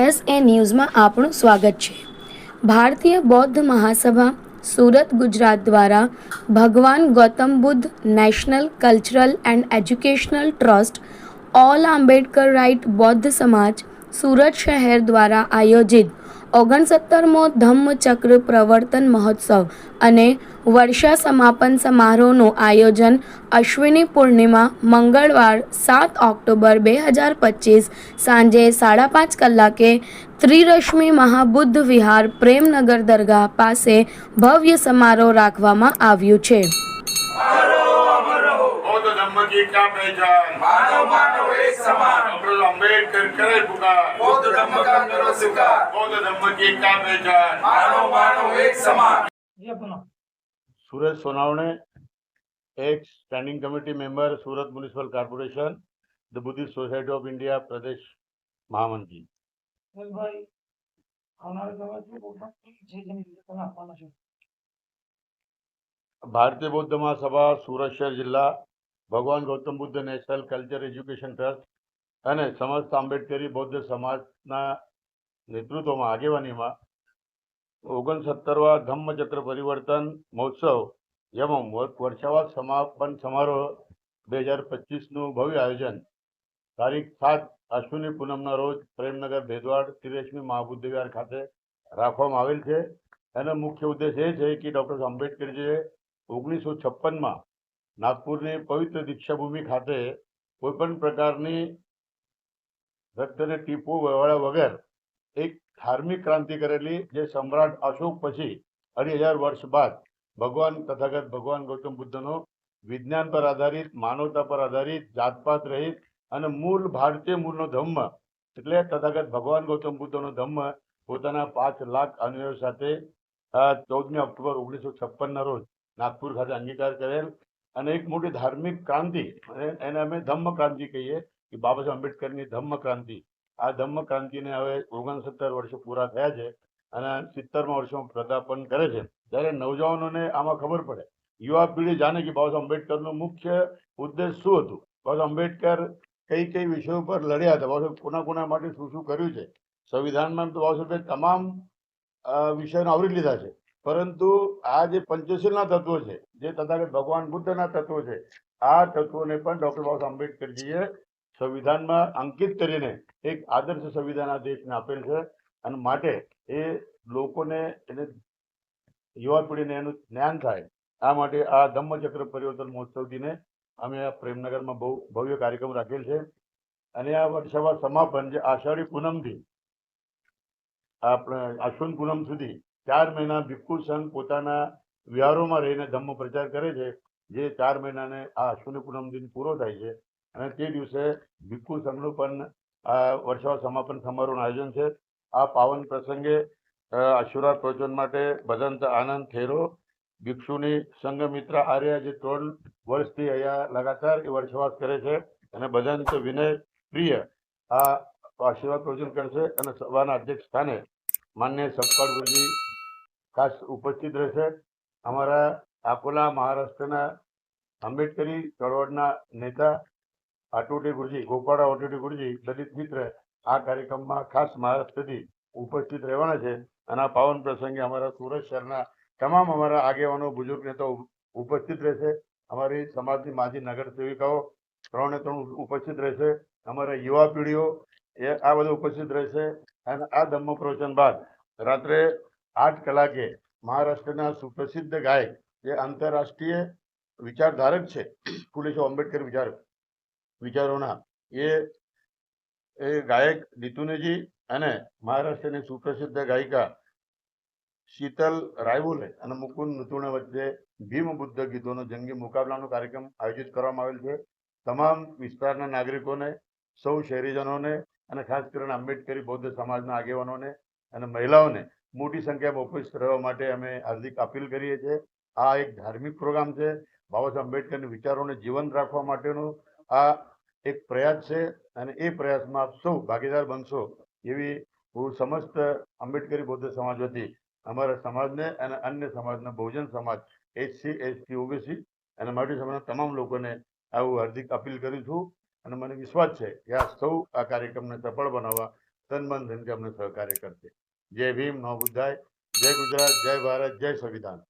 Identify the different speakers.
Speaker 1: S એ ન્યૂઝમાં આપણું સ્વાગત છે. ભારતીય બૌદ્ધ મહાસભા સુરત, ગુજરાત દ્વારા ભગવાન Gautam Buddha national cultural and educational trust all Ambedkarite બૌદ્ધ સમાજ સુરત શહેર દ્વારા આયોજિત ઓગણસત્તરમો ધમ્મચક્ર પ્રવર્તન મહોત્સવ અને વર્ષા સમાપન સમારોહનું આયોજન અશ્વિની પૂર્ણિમા મંગળવાર સાત ઓક્ટોબર બે હજાર પચીસ સાંજે સાડા પાંચ કલાકે ત્રિરશ્મિ મહાબુદ્ધ વિહાર પ્રેમનગર દરગાહ પાસે ભવ્ય સમારોહ રાખવામાં આવ્યું છે.
Speaker 2: डॉक्टर आम्बेडकर करे पुकार
Speaker 3: बौद्ध धर्म का करो स्वीकार
Speaker 2: बौद्ध धर्म की क्या पहचान
Speaker 3: मानव मानव एक समान
Speaker 2: સુરત સોનાવણે એક standing committee member Surat municipal corporation the Buddhist society of India પ્રદેશ મહામંત્રી
Speaker 4: ભાઈ આવનારા સમયમાં શું પ્રોગ્રામ છે જેની રીતે તમે આપવાના છો
Speaker 2: ભારતીય બૌદ્ધ મહાસભા સુરત શહેર જિલ્લા ભગવાન Gautam Buddha national culture education trust અને સમસ્ત આંબેડકરી બૌદ્ધ સમાજના નેતૃત્વમાં આગેવાનીમાં ઓગણસત્તરવા ધમ્મચક્ર પરિવર્તન મહોત્સવ જેમાં વર્ષાવા સમાપન સમારોહ બે હજાર પચીસનું ભવ્ય આયોજન. તારીખ સાત અશ્વિની પૂનમના રોજ પ્રેમનગર ભેદવાડ ત્રિરેશમી મહાબુદ્ધ વિહાર ખાતે રાખવામાં આવેલ છે. એનો મુખ્ય ઉદ્દેશ એ છે કે ડૉક્ટર આંબેડકરજીએ ઓગણીસો છપ્પનમાં નાગપુરની પવિત્ર દીક્ષાભૂમિ ખાતે કોઈપણ પ્રકારની રક્તને ટીપુ વવાળા વગર એક ધાર્મિક ક્રાંતિ કરેલી જે સમ્રાટ અશોક પછી અઢી હજાર વર્ષ બાદ ભગવાન તથાગત ભગવાન ગૌતમ બુદ્ધનો વિજ્ઞાન પર આધારિત, માનવતા પર આધારિત, જાતપાત રહિત અને મૂળ ભારતીય મૂળનો ધમ્મ એટલે તથાગત ભગવાન ગૌતમ બુદ્ધનો ધમ્મ પોતાના પાંચ લાખ અનુયાયીઓ સાથે ચૌદમી ઓક્ટોબર ઓગણીસો છપ્પનના રોજ નાગપુર ખાતે અંગીકાર કરેલ અને એક મોટી ધાર્મિક ક્રાંતિ, અને એને અમે ધમ્મ ક્રાંતિ કહીએ કે બાબા સાહેબ આંબેડકરની ધમ્મ ક્રાંતિ આ ધમ્મ ક્રાંતિને હવે ઓગણસત્તર વર્ષો પૂરા થયા છે અને સિત્તેરમા વર્ષમાં પદાર્પણ કરે છે. ત્યારે નવજવાનોને આમાં ખબર પડે. યુવા પેઢી જાણે કે બાબા સાહેબ આંબેડકરનો મુખ્ય ઉદ્દેશ શું હતું? બાબા આંબેડકર કઈ કઈ વિષયો પર લડ્યા હતા? બાબા સાહેબ કોના કોના માટે શું શું કર્યું છે? સંવિધાનમાં તો બાબા સાહેબે તમામ વિષયોને આવરી લીધા છે. પરંતુ આ જે પંચશીલના તત્વો છે, જે તથાગત ભગવાન બુદ્ધના તત્વો છે, આ તત્વોને પણ ડોક્ટર બાબા આંબેડકરજીએ સંવિધાનમાં અંકિત કરીને એક આદર્શ સંવિધાન આ દેશને આપેલ છે અને માટે એ લોકોને એને યુવા પેઢીને એનું જ્ઞાન થાય. આ માટે આ ધમ્મચક્ર પરિવર્તન મહોત્સવથીને અમે આ પ્રેમનગરમાં બહુ ભવ્ય કાર્યક્રમ રાખેલ છે. અને આ વર્ષવા સમાપન જે આષાઢી પૂનમથી આપણે અશ્વિન પૂનમ સુધી ચાર મહિના ભિક્ષુ સંઘ પોતાના વિહારોમાં રહીને ધમ્મ પ્રચાર કરે છે. જે ચાર મહિનાને આ અશ્વિની પૂનમ દિન પૂરો થાય છે. અને તે દિવસે ભિક્ષુ સંઘનું પણ આ વર્ષાવા સમાપન સમારોહનું આયોજન છે. આ પાવન પ્રસંગે આશીર્વાદ પ્રવચન માટે ભદંત આનંદ થેરો, ભિક્ષુની સંઘ મિત્ર આર્ય જે ત્રણ વર્ષથી અહીંયા લગાતાર એ વર્ષવાસ કરે છે અને ભદંત વિનય પ્રિય આ આશીર્વાદ પ્રવચન કરશે અને સભાના અધ્યક્ષ સ્થાને માન્ય સપકાળ ગુરુજી ખાસ ઉપસ્થિત રહેશે. અમારા આકોલા મહારાષ્ટ્રના આંબેડકરી ચળવળના નેતા આટોટી ગુરુજી ગોપાળા ઓટોટી ગુરુજી દલિત મિત્ર, આ કાર્યક્રમમાં ખાસ મહારાષ્ટ્રથી ઉપસ્થિત રહેવાના છે અને આ પાવન પ્રસંગે અમારા સુરત શહેરના તમામ અમારા આગેવાનો બુજુર્ગ નેતાઓ ઉપસ્થિત રહેશે. અમારી સમાજની માજી નગર સેવિકાઓ ત્રણે ત્રણ ઉપસ્થિત રહેશે. અમારા યુવા પેઢીઓ એ આ બધું ઉપસ્થિત રહેશે. અને આ ધમ્મ પ્રવચન બાદ રાત્રે આઠ કલાકે મહારાષ્ટ્રના સુપ્રસિદ્ધ ગાયક, જે આંતરરાષ્ટ્રીય વિચારધારક છે ફુલે આંબેડકર વિચાર વિચારોના એ એ ગાયક દીતુનેજી અને મહારાષ્ટ્રની સુપ્રસિદ્ધ ગાયિકા શીતલ રાયબોલે અને મુકુંદ નતુણે વચ્ચે ભીમ બુદ્ધ ગીતોનો જંગી મુકાબલાનો કાર્યક્રમ આયોજિત કરવામાં આવેલ છે. તમામ વિસ્તારના નાગરિકોને, સૌ શહેરીજનોને અને ખાસ કરીને આંબેડકરી બૌદ્ધ સમાજના આગેવાનોને અને મહિલાઓને મોટી સંખ્યામાં ઉપસ્થિત રહેવા માટે અમે હાર્દિક અપીલ કરીએ છીએ. આ એક ધાર્મિક પ્રોગ્રામ છે. બાબા સાહેબ આંબેડકરના વિચારોને જીવંત રાખવા માટેનું આ એક પ્રયાસ છે અને એ પ્રયાસમાં આપ સૌ ભાગીદાર બનશો એવી હું સમસ્ત આંબેડકરી બૌદ્ધ સમાજ વતી અમારા સમાજને અને અન્ય સમાજના Bahujan Samaj SC ST, OBC અને માટી સમાજના તમામ લોકોને આવું હાર્દિક અપીલ કરું છું અને મને વિશ્વાસ છે કે આ સૌ આ કાર્યક્રમને સફળ બનાવવા તન મન ધનથી અમને સહકાર્ય કરશે. જય ભીમ નવ બુદ્ધાય જય ગુજરાત, જય ભારત, જય સંવિધાન.